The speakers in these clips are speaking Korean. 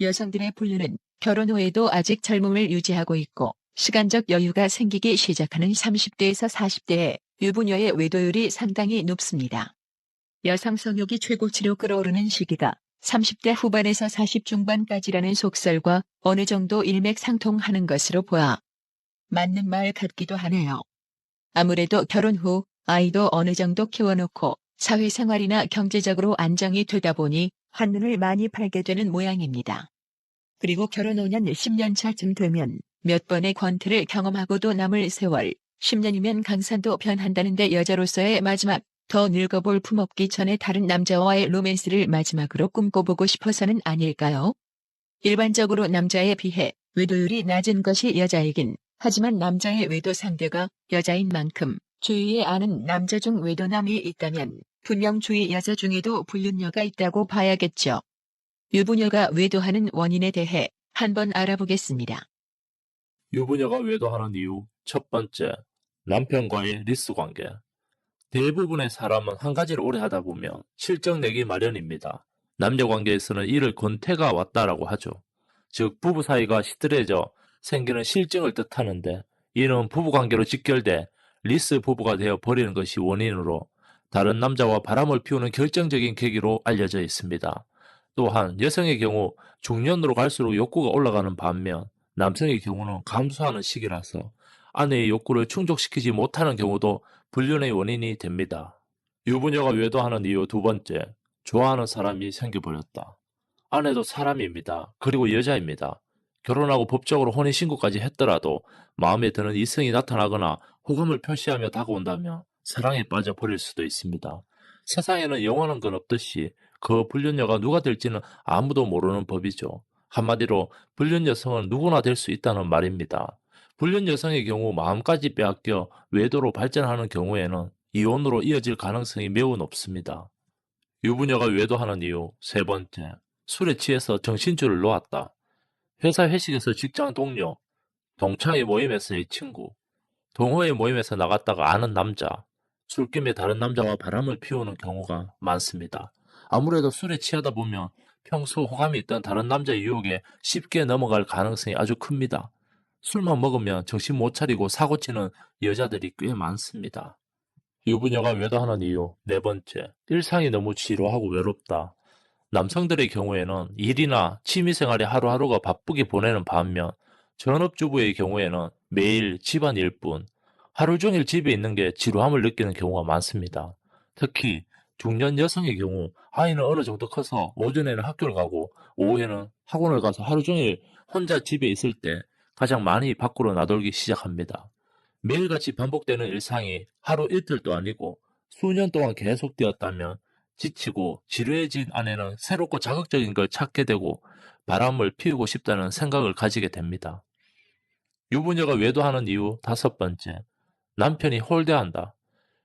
여성들의 분류는 결혼 후에도 아직 젊음을 유지하고 있고 시간적 여유가 생기기 시작하는 30대에서 40대의 유부녀의 외도율이 상당히 높습니다. 여성 성욕이 최고치로 끌어오르는 시기가 30대 후반에서 40 중반까지라는 속설과 어느 정도 일맥상통하는 것으로 보아 맞는 말 같기도 하네요. 아무래도 결혼 후 아이도 어느 정도 키워놓고 사회생활이나 경제적으로 안정이 되다 보니 한눈을 많이 팔게 되는 모양입니다. 그리고 결혼 5년 10년 차쯤 되면 몇 번의 권태를 경험하고도 남을 세월 10년이면 강산도 변한다는데 여자로서의 마지막 더 늙어볼 품없기 전에 다른 남자와의 로맨스를 마지막으로 꿈꿔보고 싶어서는 아닐까요? 일반적으로 남자에 비해 외도율이 낮은 것이 여자이긴 하지만 남자의 외도 상대가 여자인 만큼 주위에 아는 남자 중 외도남이 있다면 분명 주위 여자 중에도 불륜녀가 있다고 봐야겠죠. 유부녀가 외도하는 원인에 대해 한번 알아보겠습니다. 유부녀가 외도하는 이유 첫 번째, 남편과의 리스 관계. 대부분의 사람은 한 가지를 오래 하다 보면 실적 내기 마련입니다. 남녀 관계에서는 이를 권태가 왔다라고 하죠. 즉 부부 사이가 시들해져 생기는 실증을 뜻하는데 이는 부부 관계로 직결돼 리스 부부가 되어 버리는 것이 원인으로 다른 남자와 바람을 피우는 결정적인 계기로 알려져 있습니다. 또한 여성의 경우 중년으로 갈수록 욕구가 올라가는 반면 남성의 경우는 감소하는 시기라서 아내의 욕구를 충족시키지 못하는 경우도 불륜의 원인이 됩니다. 유부녀가 외도하는 이유 두 번째, 좋아하는 사람이 생겨버렸다. 아내도 사람입니다. 그리고 여자입니다. 결혼하고 법적으로 혼인신고까지 했더라도 마음에 드는 이성이 나타나거나 호감을 표시하며 다가온다면 사랑에 빠져버릴 수도 있습니다. 세상에는 영원한 건 없듯이 그 불륜녀가 누가 될지는 아무도 모르는 법이죠. 한마디로 불륜 여성은 누구나 될 수 있다는 말입니다. 불륜 여성의 경우 마음까지 빼앗겨 외도로 발전하는 경우에는 이혼으로 이어질 가능성이 매우 높습니다. 유부녀가 외도하는 이유 세 번째, 술에 취해서 정신줄을 놓았다. 회사 회식에서 직장 동료, 동창회 모임에서의 친구, 동호회 모임에서 나갔다가 아는 남자, 술김에 다른 남자와 바람을 피우는 경우가 많습니다. 아무래도 술에 취하다 보면 평소 호감이 있던 다른 남자의 유혹에 쉽게 넘어갈 가능성이 아주 큽니다. 술만 먹으면 정신 못 차리고 사고치는 여자들이 꽤 많습니다. 유부녀가 외도하는 이유 네 번째, 일상이 너무 지루하고 외롭다. 남성들의 경우에는 일이나 취미생활에 하루하루가 바쁘게 보내는 반면 전업주부의 경우에는 매일 집안 일뿐, 하루 종일 집에 있는 게 지루함을 느끼는 경우가 많습니다. 특히 중년 여성의 경우 아이는 어느 정도 커서 오전에는 학교를 가고 오후에는 학원을 가서 하루 종일 혼자 집에 있을 때 가장 많이 밖으로 나돌기 시작합니다. 매일같이 반복되는 일상이 하루 이틀도 아니고 수년 동안 계속되었다면 지치고 지루해진 아내는 새롭고 자극적인 걸 찾게 되고 바람을 피우고 싶다는 생각을 가지게 됩니다. 유부녀가 외도하는 이유 다섯 번째, 남편이 홀대한다.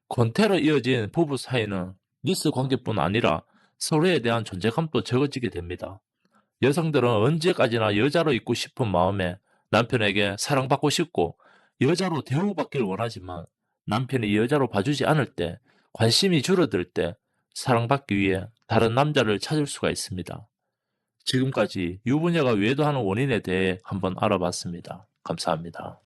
권태로 이어진 부부 사이는 리스 관계뿐 아니라 서로에 대한 존재감도 적어지게 됩니다. 여성들은 언제까지나 여자로 있고 싶은 마음에 남편에게 사랑받고 싶고 여자로 대우받기를 원하지만 남편이 여자로 봐주지 않을 때 관심이 줄어들 때 사랑받기 위해 다른 남자를 찾을 수가 있습니다. 지금까지 유부녀가 외도하는 원인에 대해 한번 알아봤습니다. 감사합니다.